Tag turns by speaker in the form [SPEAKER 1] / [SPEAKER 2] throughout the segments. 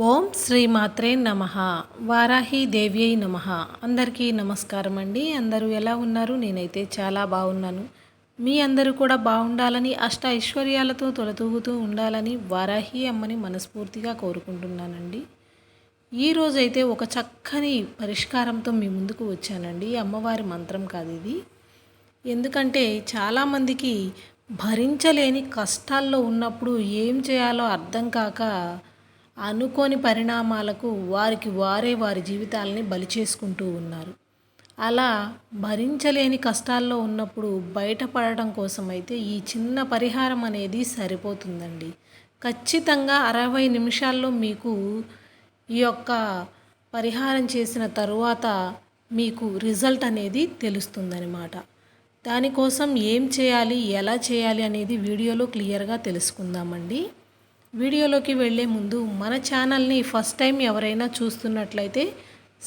[SPEAKER 1] ఓం శ్రీమాత్రే నమ. వారాహి దేవ్యై నమ. అందరికీ నమస్కారం అండి. అందరూ ఎలా ఉన్నారు? నేనైతే చాలా బాగున్నాను. మీ అందరూ కూడా బాగుండాలని అష్ట ఐశ్వర్యాలతో తొలతూగుతూ ఉండాలని వారాహి అమ్మని మనస్ఫూర్తిగా కోరుకుంటున్నానండి. ఈరోజైతే ఒక చక్కని పరిష్కారంతో మీ ముందుకు వచ్చానండి. అమ్మవారి మంత్రం కాదు ఇది. ఎందుకంటే చాలామందికి భరించలేని కష్టాల్లో ఉన్నప్పుడు ఏం చేయాలో అర్థం కాక అనుకోని పరిణామాలకు వారికి వారే వారి జీవితాలని బలి చేసుకుంటూ ఉన్నారు. అలా భరించలేని కష్టాల్లో ఉన్నప్పుడు బయటపడటం కోసం అయితే ఈ చిన్న పరిహారం అనేది సరిపోతుందండి. ఖచ్చితంగా అరవై నిమిషాల్లో మీకు ఈ యొక్క పరిహారం చేసిన తరువాత మీకు రిజల్ట్ అనేది తెలుస్తుందనమాట దానికోసం ఏం చేయాలి ఎలా చేయాలి అనేది వీడియోలో క్లియర్గా తెలుసుకుందామండి. వీడియోలోకి వెళ్ళే ముందు మన ఛానల్ని ఫస్ట్ టైం ఎవరైనా చూస్తున్నట్లయితే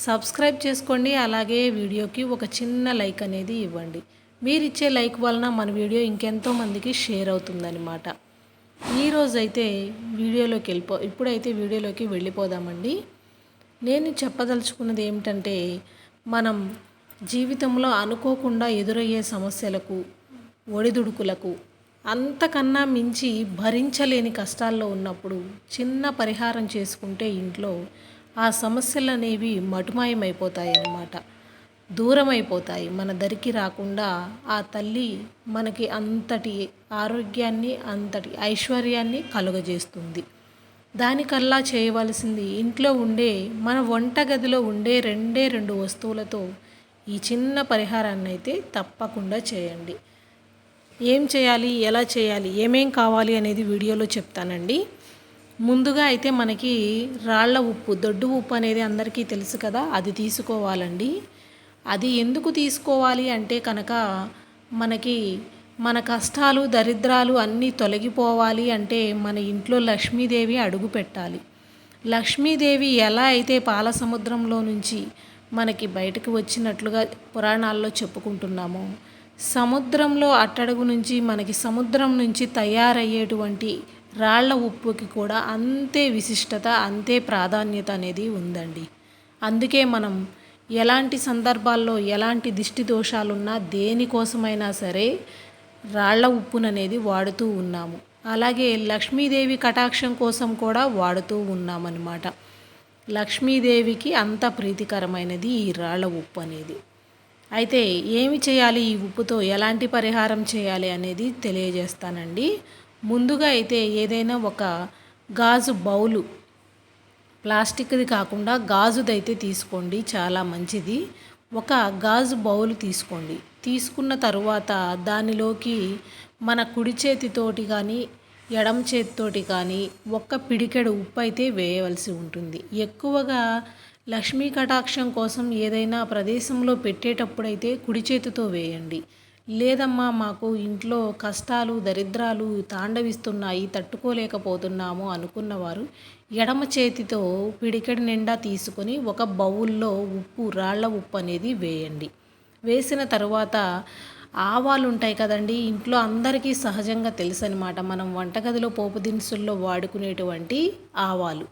[SPEAKER 1] సబ్స్క్రైబ్ చేసుకోండి అలాగే వీడియోకి ఒక చిన్న లైక్ అనేది ఇవ్వండి. మీరిచ్చే లైక్ వలన మన వీడియో ఇంకెంతో మందికి షేర్ అవుతుందన్నమాట. ఈరోజైతే వీడియోలోకి వెళ్ళిపో ఇప్పుడైతే వీడియోలోకి వెళ్ళిపోదామండి. నేను చెప్పదలుచుకున్నది ఏమిటంటే మనం జీవితంలో అనుకోకుండా ఎదురయ్యే సమస్యలకు ఒడిదుడుకులకు అంతకన్నా మించి భరించలేని కష్టాల్లో ఉన్నప్పుడు చిన్న పరిహారం చేసుకుంటే ఇంట్లో ఆ సమస్యలు అనేవి మటుమాయమైపోతాయి అన్నమాట దూరం అయిపోతాయి మన దరికి రాకుండా ఆ తల్లి మనకి అంతటి ఆరోగ్యాన్ని అంతటి ఐశ్వర్యాన్ని కలుగజేస్తుంది. దానికల్లా చేయవలసింది ఇంట్లో ఉండే మన వంటగదిలో ఉండే రెండే రెండు వస్తువులతో ఈ చిన్న పరిహారాన్ని అయితే తప్పకుండా చేయండి. ఏం చేయాలి ఎలా చేయాలి ఏమేం కావాలి అనేది వీడియోలో చెప్తానండి. ముందుగా అయితే మనకి రాళ్ళ ఉప్పు దొడ్డు ఉప్పు అనేది అందరికీ తెలుసు కదా అది తీసుకోవాలండి. అది ఎందుకు తీసుకోవాలి అంటే కనుక మనకి మన కష్టాలు దరిద్రాలు అన్నీ తొలగిపోవాలి అంటే మన ఇంట్లో లక్ష్మీదేవి అడుగు పెట్టాలి. లక్ష్మీదేవి ఎలా అయితే పాల సముద్రంలో నుంచి మనకి బయటకు వచ్చినట్లుగా పురాణాల్లో చెప్పుకుంటున్నామో సముద్రంలో అట్టడుగు నుంచి మనకి సముద్రం నుంచి తయారయ్యేటువంటి రాళ్ళ ఉప్పుకి కూడా అంతే విశిష్టత అంతే ప్రాధాన్యత అనేది ఉందండి. అందుకే మనం ఎలాంటి సందర్భాల్లో ఎలాంటి దిష్టి దోషాలున్నా దేనికోసమైనా సరే రాళ్ళ ఉప్పుననేది వాడుతూ ఉన్నాము. అలాగే లక్ష్మీదేవి కటాక్షం కోసం కూడా వాడుతూ ఉన్నామన్నమాట. లక్ష్మీదేవికి అంత ప్రీతికరమైనది ఈ రాళ్ళ ఉప్పు అనేది. అయితే ఏమి చేయాలి? ఈ ఉప్పుతో ఎలాంటి పరిహారం చేయాలి అనేది తెలియజేస్తానండి. ముందుగా అయితే ఏదైనా ఒక గాజు బౌలు ప్లాస్టిక్ది కాకుండా గాజుదైతే తీసుకోండి చాలా మంచిది. ఒక గాజు బౌల్ తీసుకోండి. తీసుకున్న తరువాత దానిలోకి మన కుడి చేతితోటి కానీ ఎడమ చేతితోటి కానీ ఒక్క పిడికెడు ఉప్పు అయితే వేయవలసి ఉంటుంది. ఎక్కువగా లక్ష్మీ కటాక్షం కోసం ఏదైనా ప్రదేశంలో పెట్టేటప్పుడైతే కుడి చేతితో వేయండి. లేదమ్మా మాకు ఇంట్లో కష్టాలు దరిద్రాలు తాండవిస్తున్నాయి తట్టుకోలేకపోతున్నాము అనుకున్నవారు ఎడమ చేతితో పిడికెడు నిండా తీసుకొని ఒక బౌల్లో ఉప్పు రాళ్ళ ఉప్పు అనేది వేయండి. వేసిన తర్వాత ఆవాలు ఉంటాయి కదండి ఇంట్లో అందరికీ సహజంగా తెలుసు అనమాట మనం వంటగదిలో పోపు దినుసుల్లో వాడుకునేటువంటి ఆవాలు.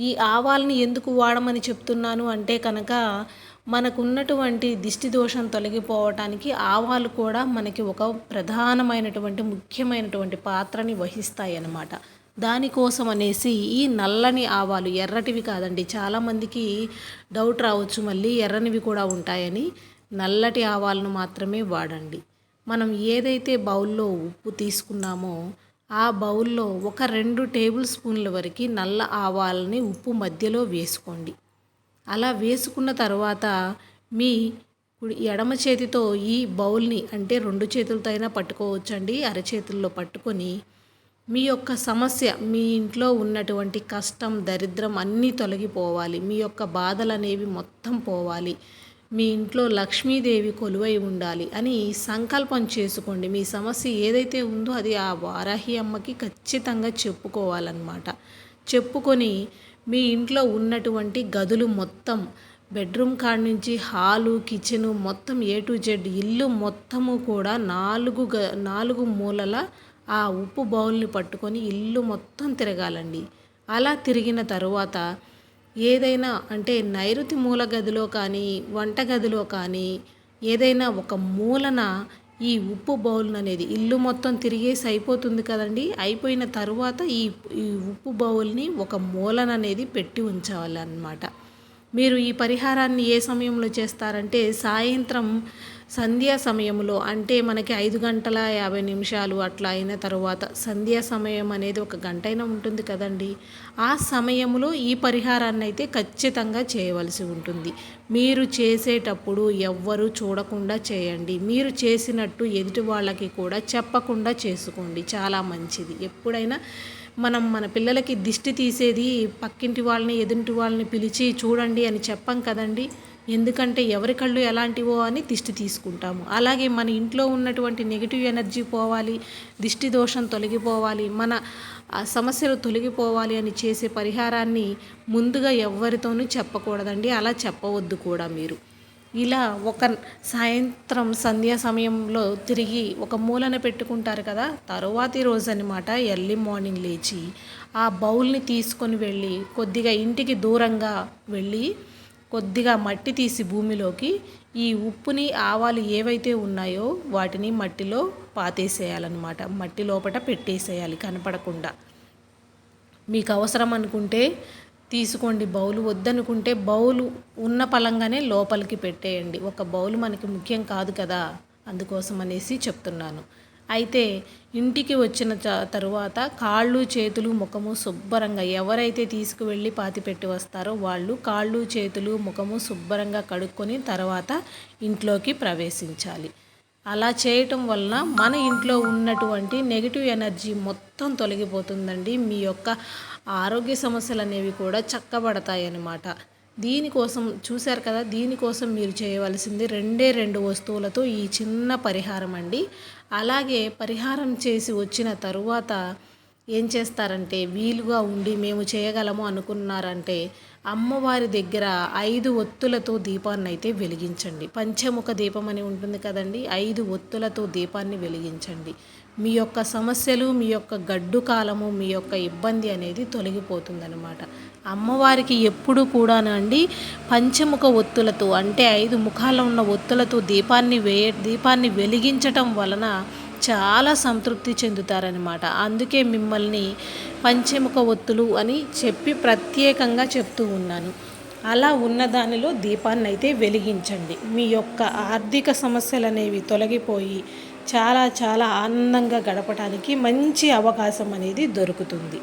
[SPEAKER 1] ఈ ఆవాలని ఎందుకు వాడమని చెప్తున్నాను అంటే కనుక మనకున్నటువంటి దిష్టి దోషం తొలగిపోవటానికి ఆవాలు కూడా మనకి ఒక ప్రధానమైనటువంటి ముఖ్యమైనటువంటి పాత్రని వహిస్తాయి అన్నమాట దానికోసం అనేసి ఈ నల్లని ఆవాలు ఎర్రటివి కాదండి. చాలామందికి డౌట్ రావచ్చు మళ్ళీ ఎర్రనివి కూడా ఉంటాయని. నల్లటి ఆవాలను మాత్రమే వాడండి. మనం ఏదైతే బౌల్లో ఉప్పు తీసుకున్నామో ఆ బౌల్లో ఒక రెండు టేబుల్ స్పూన్ల వరకు నల్ల ఆవాలని ఉప్పు మధ్యలో వేసుకోండి. అలా వేసుకున్న తర్వాత మీ కుడి ఎడమ చేతితో ఈ బౌల్ని అంటే రెండు చేతులతో అయినా పట్టుకోవచ్చండి. అరచేతుల్లో పట్టుకొని మీ యొక్క సమస్య మీ ఇంట్లో ఉన్నటువంటి కష్టం దరిద్రం అన్నీ తొలగిపోవాలి. మీ యొక్క బాధలు అనేవి మొత్తం పోవాలి. మీ ఇంట్లో లక్ష్మీదేవి కొలువై ఉండాలి అని సంకల్పం చేసుకోండి. మీ సమస్య ఏదైతే ఉందో అది ఆ వారాహి అమ్మకి ఖచ్చితంగా చెప్పుకోవాలన్నమాట. చెప్పుకొని మీ ఇంట్లో ఉన్నటువంటి గదులు మొత్తం బెడ్రూమ్ కాడ నుంచి హాలు కిచెను మొత్తం ఏ టు జెడ్ ఇల్లు మొత్తము కూడా నాలుగు గ నాలుగు మూలల ఆ ఉప్పు బౌల్ని పట్టుకొని ఇల్లు మొత్తం తిరగాలండి. అలా తిరిగిన తరువాత ఏదైనా అంటే నైరుతి మూల గదిలో కానీ వంట గదిలో కానీ ఏదైనా ఒక మూలన ఈ ఉప్పు బౌల్ అనేది ఇల్లు మొత్తం తిరిగేసి అయిపోతుంది కదండి. అయిపోయిన తరువాత ఈ ఈ ఉప్పు బౌల్ని ఒక మూలన అనేది పెట్టి ఉంచాలన్నమాట. మీరు ఈ పరిహారాన్ని ఏ సమయంలో చేస్తారంటే సాయంత్రం సంధ్యా సమయంలో అంటే మనకి ఐదు గంటల యాభై నిమిషాలు అట్లా అయిన తర్వాత సంధ్యా సమయం అనేది ఒక గంట అయినా ఉంటుంది కదండి. ఆ సమయంలో ఈ పరిహారాన్ని అయితే ఖచ్చితంగా చేయవలసి ఉంటుంది. మీరు చేసేటప్పుడు ఎవ్వరూ చూడకుండా చేయండి. మీరు చేసినట్టు ఎదుటి వాళ్ళకి కూడా చెప్పకుండా చేసుకోండి. చాలా మంచిది. ఎప్పుడైనా మనం మన పిల్లలకి దిష్టి తీసేది పక్కింటి వాళ్ళని ఎదుటి వాళ్ళని పిలిచి చూడండి అని చెప్పం కదండి. ఎందుకంటే ఎవరి కళ్ళు ఎలాంటివో అని దిష్టి తీసుకుంటాము. అలాగే మన ఇంట్లో ఉన్నటువంటి నెగిటివ్ ఎనర్జీ పోవాలి దిష్టి దోషం తొలగిపోవాలి మన సమస్యలు తొలగిపోవాలి అని చేసే పరిహారాన్ని ముందుగా ఎవరితోనూ చెప్పకూడదండి. అలా చెప్పవద్దు కూడా మీరు. ఇలా ఒక సాయంత్రం సంధ్యా సమయంలో తిరిగి ఒక మూలన పెట్టుకుంటారు కదా తరువాతి రోజు అనమాట ఎర్లీ మార్నింగ్ లేచి ఆ బౌల్ని తీసుకొని వెళ్ళి కొద్దిగా ఇంటికి దూరంగా వెళ్ళి కొద్దిగా మట్టి తీసి భూమిలోకి ఈ ఉప్పుని ఆవాలు ఏవైతే ఉన్నాయో వాటిని మట్టిలో పాతేసేయాలన్నమాట. మట్టి లోపల పెట్టేసేయాలి కనపడకుండా. మీకు అవసరం అనుకుంటే తీసుకోండి. బౌలు వద్దనుకుంటే బౌలు ఉన్న పలంగానే లోపలికి పెట్టేయండి. ఒక బౌలు మనకి ముఖ్యం కాదు కదా అందుకోసం అనేసి చెప్తున్నాను. అయితే ఇంటికి వచ్చిన తరువాత కాళ్ళు చేతులు ముఖము శుభ్రంగా ఎవరైతే తీసుకువెళ్ళి పాతిపెట్టి వస్తారో వాళ్ళు కాళ్ళు చేతులు ముఖము శుభ్రంగా కడుక్కొని తర్వాత ఇంట్లోకి ప్రవేశించాలి. అలా చేయటం వలన మన ఇంట్లో ఉన్నటువంటి నెగిటివ్ ఎనర్జీ మొత్తం తొలగిపోతుందండి. మీ యొక్క ఆరోగ్య సమస్యలు అనేవి కూడా చక్కబడతాయి అన్నమాట దీనికోసం చూశారు కదా దీనికోసం మీరు చేయవలసింది రెండే రెండు వస్తువులతో ఈ చిన్న పరిహారం అండి. అలాగే పరిహారం చేసి వచ్చిన తరువాత ఏం చేస్తారంటే వీలుగా ఉండి మేము చేయగలము అనుకున్నారంటే అమ్మవారి దగ్గర ఐదు ఒత్తులతో దీపాన్ని అయితే వెలిగించండి. పంచముఖ దీపం అని ఉంటుంది కదండి ఐదు ఒత్తులతో దీపాన్ని వెలిగించండి. మీ యొక్క సమస్యలు మీ యొక్క గడ్డు కాలము మీ యొక్క ఇబ్బంది అనేది తొలగిపోతుందనమాట అమ్మవారికి ఎప్పుడు కూడానండి పంచముఖ ఒత్తులతో అంటే ఐదు ముఖాలు ఉన్న ఒత్తులతో దీపాన్ని వే దీపాన్ని వెలిగించటం వలన చాలా సంతృప్తి చెందుతారనమాట అందుకే మిమ్మల్ని పంచముఖ ఒత్తులు అని చెప్పి ప్రత్యేకంగా చెప్తూ ఉన్నాను. అలా ఉన్న దానిలో దీపాన్ని అయితే వెలిగించండి. మీ యొక్క ఆర్థిక సమస్యలు అనేవి తొలగిపోయి చాలా చాలా ఆనందంగా గడపడానికి మంచి అవకాశం అనేది దొరుకుతుంది.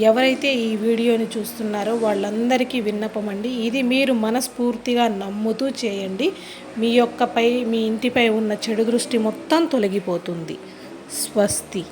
[SPEAKER 1] ఎవరైతే ఈ వీడియోని చూస్తున్నారో వాళ్ళందరికీ విన్నపం అండి. ఇది మీరు మనస్ఫూర్తిగా నమ్ముతూ చేయండి. మీ యొక్కపై మీ ఇంటిపై ఉన్న చెడు దృష్టి మొత్తం తొలగిపోతుంది. స్వస్తి.